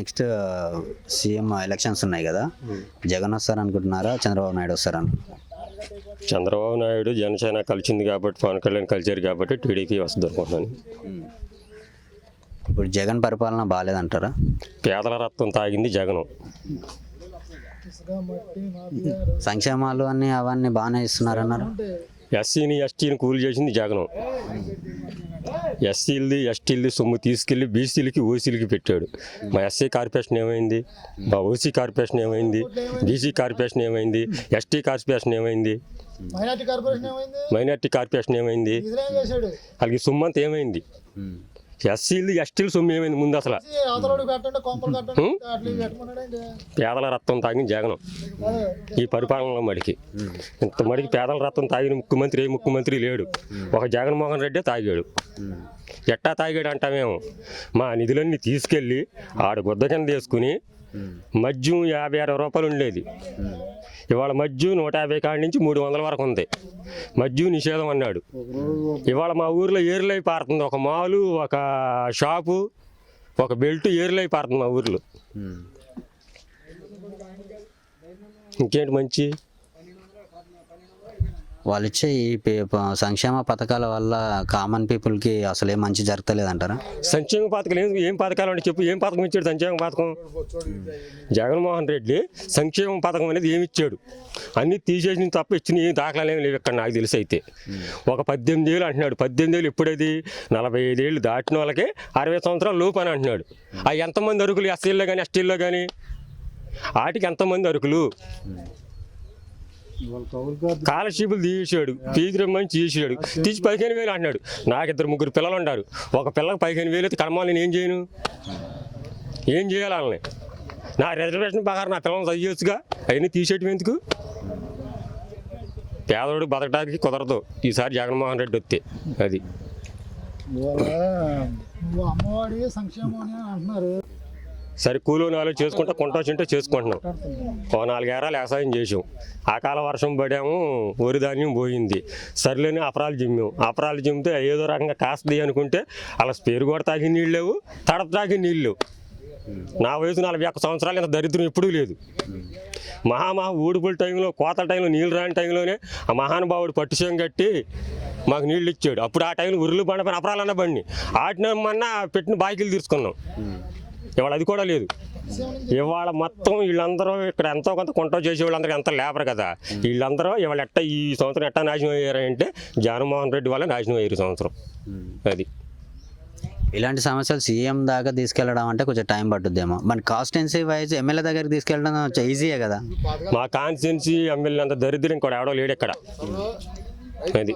Next CM elections ఉన్నాయి కదా. జగన్ వస్తారు అనుకుంటున్నారా? చంద్రబాబు నాయుడు వస్తారని చంద్రబాబు నాయుడు జనసేన కలిసింది కాబట్టి పవన్ కళ్యాణ్ కలిసారు కాబట్టి టీడీపీ వస్తుంది అనుకుంటున్నాను. ఇప్పుడు జగన్ పరిపాలన బాగాలేదంటారా? పేదల రక్తం తాగింది జగనం. సంక్షేమాలు అన్ని అవన్నీ బాగానే ఇస్తున్నారన్నారు. ఎస్సీని ఎస్టీని కూలి చేసింది జగనం. ఎస్సీలది ఎస్టీలది సొమ్ము తీసుకెళ్ళి బీసీలకి ఓసీలకి పెట్టాడు. మా ఎస్సీ కార్పొరేషన్ ఏమైంది? మా ఓసీ కార్పొరేషన్ ఏమైంది? బీసీ కార్పొరేషన్ ఏమైంది? ఎస్టీ కార్పొరేషన్ ఏమైంది? మైనార్టీ కార్పొరేషన్ ఏమైంది? మైనార్టీ కార్పొరేషన్ ఏమైంది? ఇదేం చేశాడు? వాళ్ళకి సొమ్ము అంతా ఏమైంది ఎస్సీలు ఎస్టీలు సొమ్ము ఏమైంది ముందు అసలు? పేదల రక్తం తాగిన జగనం. ఈ పరిపాలనలో మడికి. ఇంత మడికి పేదల రక్తం తాగిన ముఖ్యమంత్రి ఏ ముఖ్యమంత్రి లేడు. ఒక జగన్మోహన్ రెడ్డి తాగాడు. ఎట్టా తాగాడు అంటామేమో మా నిధులన్నీ తీసుకెళ్ళి ఆడ గుద్ద కింద వేసుకుని మద్యం యాభై అరవై రూపాయలు ఉండేది. ఇవాళ మద్యం నూట యాభై కాడి నుంచి మూడు వందల వరకు ఉంది. మద్యం నిషేధం అన్నాడు. ఇవాళ మా ఊర్లో ఏరులై పారుతుంది. ఒక మాలు ఒక షాపు ఒక బెల్ట్ ఏరులై పారుతుంది మా ఊర్లో. ఇంకేంటి మంచి? వాళ్ళు ఇచ్చే ఈ సంక్షేమ పథకాల వల్ల కామన్ పీపుల్కి అసలు ఏం మంచి జరగలేదంటారా సంక్షేమ పథకాలు ఏం ఏం పథకాలు అంటే చెప్పు ఏం పథకం ఇచ్చాడు సంక్షేమ పథకం? జగన్మోహన్ రెడ్డి సంక్షేమ పథకం అనేది ఏమి ఇచ్చాడు? అన్నీ తీసేసిన తప్ప ఇచ్చిన ఏం దాఖలాలు ఏమి లేవు ఇక్కడ నాకు తెలిసి అయితే. ఒక పద్దెనిమిది ఏళ్ళు అంటున్నాడు. పద్దెనిమిది ఏళ్ళు ఎప్పుడది నలభై ఐదు ఏళ్ళు దాటిన వాళ్ళకి అరవై సంవత్సరాలు లోపు అని అంటున్నాడు. ఆ ఎంతమంది అరుకులు ఎస్సీల్లో కానీ ఎస్టీల్లో కానీ వాటికి ఎంతమంది అరుకులు? స్కాలర్షిప్లు తీసాడు ఫీజు రమ్మని తీసాడు తీసి పదిహేను వేలు అంటున్నాడు. నాకు ఇద్దరు ముగ్గురు పిల్లలు ఉన్నారు. ఒక పిల్లకి పదిహేను వేలు అయితే కర్మాలు నేను ఏం చేయను? ఏం చేయాలి వాళ్ళని? నా రిజర్వేషన్ ప్రకారం నా పిల్లల్ని చదివచ్చుగా అవన్నీ తీసేయటం ఎందుకు? పేదవాడు బతకడానికి కుదరదు. ఈసారి జగన్మోహన్ రెడ్డి వస్తే అది. అమ్మవాడి సంక్షేమం అంటున్నారు. సరే కూలో నాలుగు చేసుకుంటా కొంట చేసుకుంటున్నాం. ఓ నాలుగేరాలు వ్యవసాయం చేసాం అకాల వర్షం పడాము వరి ధాన్యం పోయింది. సర్లేని అపరాలు జిమ్మాం. అపరాలు జిమ్మితే ఏదో రకంగా కాస్తుంది అనుకుంటే అలా స్పేరు కూడా తాగి నీళ్ళు లేవు తడప తాగి నీళ్ళు లేవు. నా వయసు నలభై ఒక్క సంవత్సరాలు ఇంత దరిద్రం ఎప్పుడూ లేదు. మహామహా ఊడుపుల టైంలో కోతల టైంలో నీళ్ళు రాని టైంలోనే ఆ మహానుభావుడు పట్టుశం కట్టి మాకు నీళ్ళు ఇచ్చాడు. అప్పుడు ఆ టైంలో ఉరులు బండ పైన అపరాలన్న బండి. మొన్న పెట్టిన బాకీలు తీసుకున్నాం. ఇవాళ అది కూడా లేదు. ఇవాళ మొత్తం వీళ్ళందరూ ఇక్కడ ఎంతో కొంత కొంట చేసే వాళ్ళందరూ ఎంత లేబర్ కదా. వీళ్ళందరూ ఇవాళ ఎట్ట ఈ సంవత్సరం ఎట్టా నాశనం అయ్యారంటే జగన్మోహన్ రెడ్డి వల్ల నాశనం అయ్యారు ఈ సంవత్సరం. అది. ఇలాంటి సమస్యలు సీఎం దాకా తీసుకెళ్ళడం అంటే కొంచెం టైం పట్టుద్దేమో. మన కాన్స్టెన్సీ వైజ్ ఎమ్మెల్యే దగ్గరికి తీసుకెళ్ళడం కొంచెం ఈజీయే కదా. మా కాన్స్టిట్యున్సీ ఎమ్మెల్యే అంత దరిద్రం కూడా ఎవడో లేడు ఇక్కడ అది.